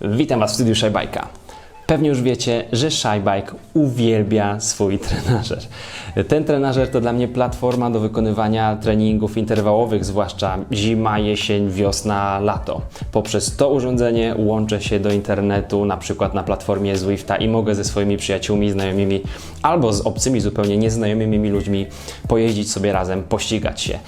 Witam Was w studiu Shybike'a. Pewnie już wiecie, że Shybike uwielbia swój trenażer. Ten trenażer to dla mnie platforma do wykonywania treningów interwałowych, zwłaszcza zima, jesień, wiosna, lato. Poprzez to urządzenie łączę się do internetu, na przykład na platformie Zwifta i mogę ze swoimi przyjaciółmi, znajomymi albo z obcymi, zupełnie nieznajomymi mi ludźmi pojeździć sobie razem, pościgać się.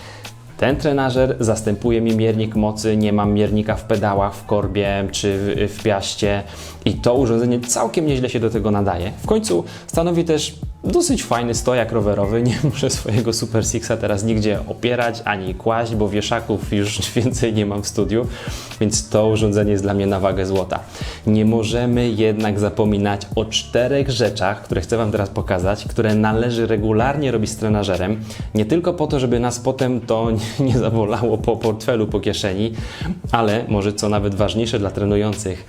Ten trenażer zastępuje mi miernik mocy, nie mam miernika w pedałach, w korbie czy w, w piaście i to urządzenie całkiem nieźle się do tego nadaje. W końcu stanowi też dosyć fajny stojak rowerowy, nie muszę swojego Super Sixa teraz nigdzie opierać ani kłaść, bo wieszaków już więcej nie mam w studiu, więc to urządzenie jest dla mnie na wagę złota. Nie możemy jednak zapominać o czterech rzeczach, które chcę Wam teraz pokazać, które należy regularnie robić z trenażerem, nie tylko po to, żeby nas potem to nie zabolało po portfelu, po kieszeni, ale może co nawet ważniejsze dla trenujących,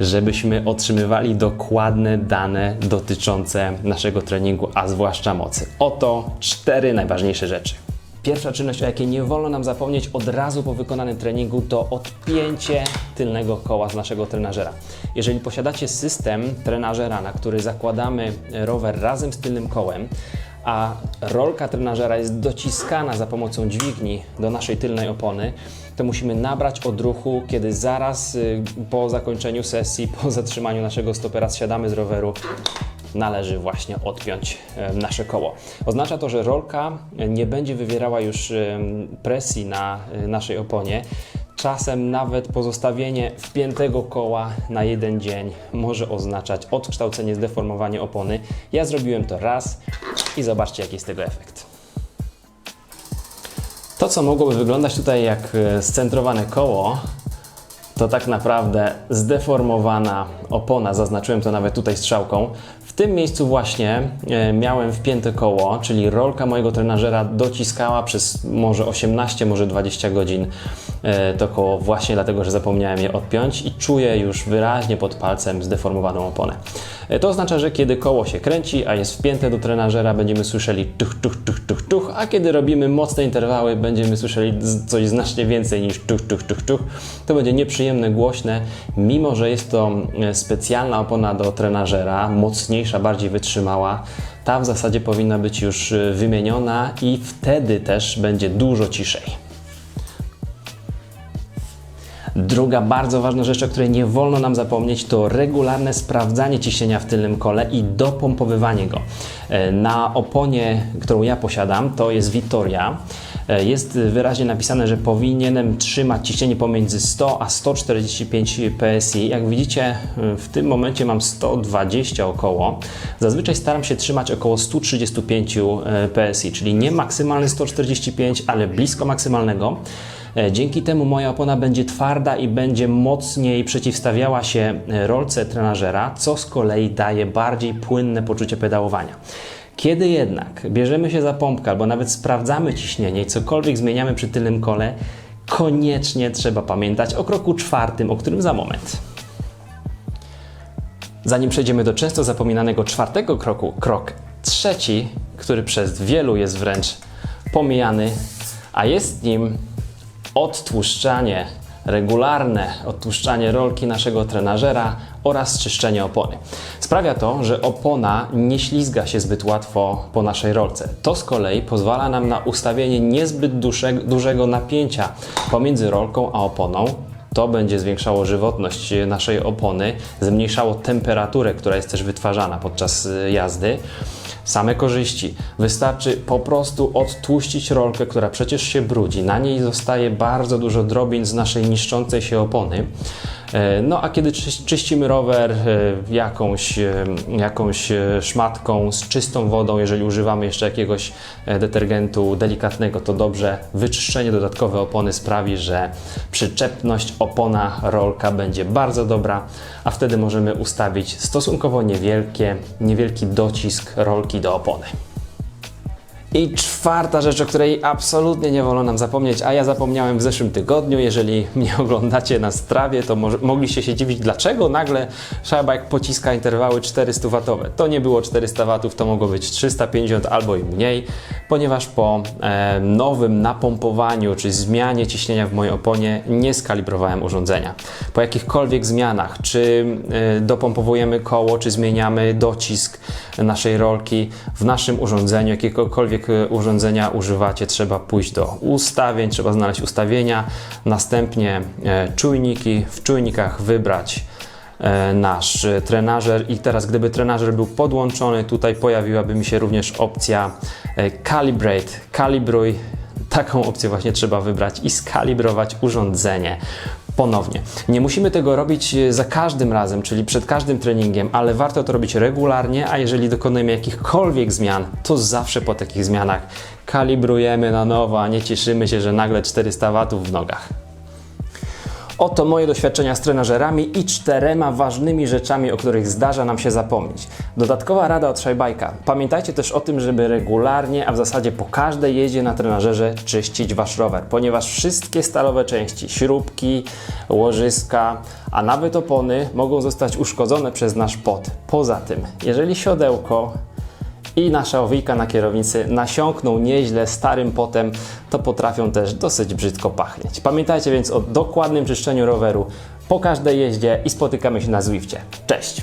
żebyśmy otrzymywali dokładne dane dotyczące naszego treningu, a zwłaszcza mocy. Oto cztery najważniejsze rzeczy. Pierwsza czynność, o jakiej nie wolno nam zapomnieć od razu po wykonanym treningu, to odpięcie tylnego koła z naszego trenażera. Jeżeli posiadacie system trenażera, na który zakładamy rower razem z tylnym kołem, a rolka trenażera jest dociskana za pomocą dźwigni do naszej tylnej opony, to musimy nabrać odruchu, kiedy zaraz y, po zakończeniu sesji, po zatrzymaniu naszego stopera zsiadamy z roweru, należy właśnie odpiąć e, nasze koło. Oznacza to, że rolka nie będzie wywierała już e, presji na e, naszej oponie. Czasem nawet pozostawienie wpiętego koła na jeden dzień może oznaczać odkształcenie, zdeformowanie opony. Ja zrobiłem to raz i zobaczcie, jaki jest tego efekt. To, co mogłoby wyglądać tutaj jak scentrowane koło, to tak naprawdę zdeformowana opona. Zaznaczyłem to nawet tutaj strzałką. Tym miejscu właśnie e, miałem wpięte koło, czyli rolka mojego trenażera dociskała przez może 18, może 20 godzin e, to koło właśnie dlatego, że zapomniałem je odpiąć i czuję już wyraźnie pod palcem zdeformowaną oponę. E, To oznacza, że kiedy koło się kręci, a jest wpięte do trenażera, będziemy słyszeli tuch, tuch, tuch, tuch, tuch, a kiedy robimy mocne interwały, będziemy słyszeli coś znacznie więcej niż tuch, tuch, tuch, tuch. To będzie nieprzyjemne, głośne, mimo że jest to specjalna opona do trenażera, mocniejsza, bardziej wytrzymała. Ta w zasadzie powinna być już e, wymieniona i wtedy też będzie dużo ciszej. Druga bardzo ważna rzecz, o której nie wolno nam zapomnieć, to regularne sprawdzanie ciśnienia w tylnym kole i dopompowywanie go. E, Na oponie, którą ja posiadam, to jest Vittoria. E, Jest wyraźnie napisane, że powinienem trzymać ciśnienie pomiędzy 100 a 145 PSI. Jak widzicie, e, w tym momencie mam 120 około. Zazwyczaj staram się trzymać około 135 e, PSI, czyli nie maksymalny 145, ale blisko maksymalnego. E, Dzięki temu moja opona będzie twarda i będzie mocniej przeciwstawiała się e, rolce trenażera, co z kolei daje bardziej płynne poczucie pedałowania. Kiedy jednak bierzemy się za pompkę albo nawet sprawdzamy ciśnienie i cokolwiek zmieniamy przy tylnym kole, koniecznie trzeba pamiętać o kroku czwartym, o którym za moment. Zanim przejdziemy do często zapominanego czwartego kroku, krok trzeci, który przez wielu jest wręcz pomijany, a jest nim odtłuszczanie, regularne odtłuszczanie rolki naszego trenażera oraz czyszczenie opony. Sprawia to, że opona nie ślizga się zbyt łatwo po naszej rolce. To z kolei pozwala nam na ustawienie niezbyt duże, dużego napięcia pomiędzy rolką a oponą, to będzie zwiększało żywotność naszej opony, zmniejszało temperaturę, która jest też wytwarzana podczas y, jazdy. Same korzyści. Wystarczy po prostu odtłuścić rolkę, która przecież się brudzi. Na niej zostaje bardzo dużo drobin z naszej niszczącej się opony. E, No a kiedy czyś- czyścimy rower e, jakąś, e, jakąś szmatką z czystą wodą, jeżeli używamy jeszcze jakiegoś detergentu delikatnego, to dobrze wyczyszczenie dodatkowe opony sprawi, że przyczepność opona rolka będzie bardzo dobra, a wtedy możemy ustawić stosunkowo niewielkie, niewielki docisk rolki do opony. I czwarta rzecz, o której absolutnie nie wolno nam zapomnieć, a ja zapomniałem w zeszłym tygodniu. Jeżeli mnie oglądacie na strawie, to może, mogliście się dziwić, dlaczego nagle Shabike pociska interwały 400W. To nie było 400 W, to mogło być 350 albo i mniej, ponieważ po e, nowym napompowaniu czy zmianie ciśnienia w mojej oponie nie skalibrowałem urządzenia. Po jakichkolwiek zmianach, czy e, dopompowujemy koło, czy zmieniamy docisk naszej rolki w naszym urządzeniu, jakiegokolwiek e, urządzenia używacie, trzeba pójść do ustawień, trzeba znaleźć ustawienia, następnie e, czujniki, w czujnikach wybrać e, nasz trenażer. I teraz gdyby trenażer był podłączony, tutaj pojawiłaby mi się również opcja e, Calibrate, kalibruj. Taką opcję właśnie trzeba wybrać i skalibrować urządzenie ponownie. Nie musimy tego robić e, za każdym razem, czyli przed każdym treningiem, ale warto to robić regularnie, a jeżeli dokonujemy jakichkolwiek zmian, to zawsze po takich zmianach kalibrujemy na nowo, a nie cieszymy się, że nagle 400 watów w nogach. Oto moje doświadczenia z trenażerami i czterema ważnymi rzeczami, o których zdarza nam się zapomnieć. Dodatkowa rada od Shybike'a. Pamiętajcie też o tym, żeby regularnie, a w zasadzie po każdej jeździe na trenażerze czyścić Wasz rower, ponieważ wszystkie stalowe części, śrubki, łożyska, a nawet opony mogą zostać uszkodzone przez nasz pot. Poza tym, jeżeli siodełko i nasza owijka na kierownicy nasiąkną nieźle starym potem, to potrafią też dosyć brzydko pachnieć. Pamiętajcie więc o dokładnym czyszczeniu roweru po każdej jeździe i spotykamy się na Zwifcie. Cześć!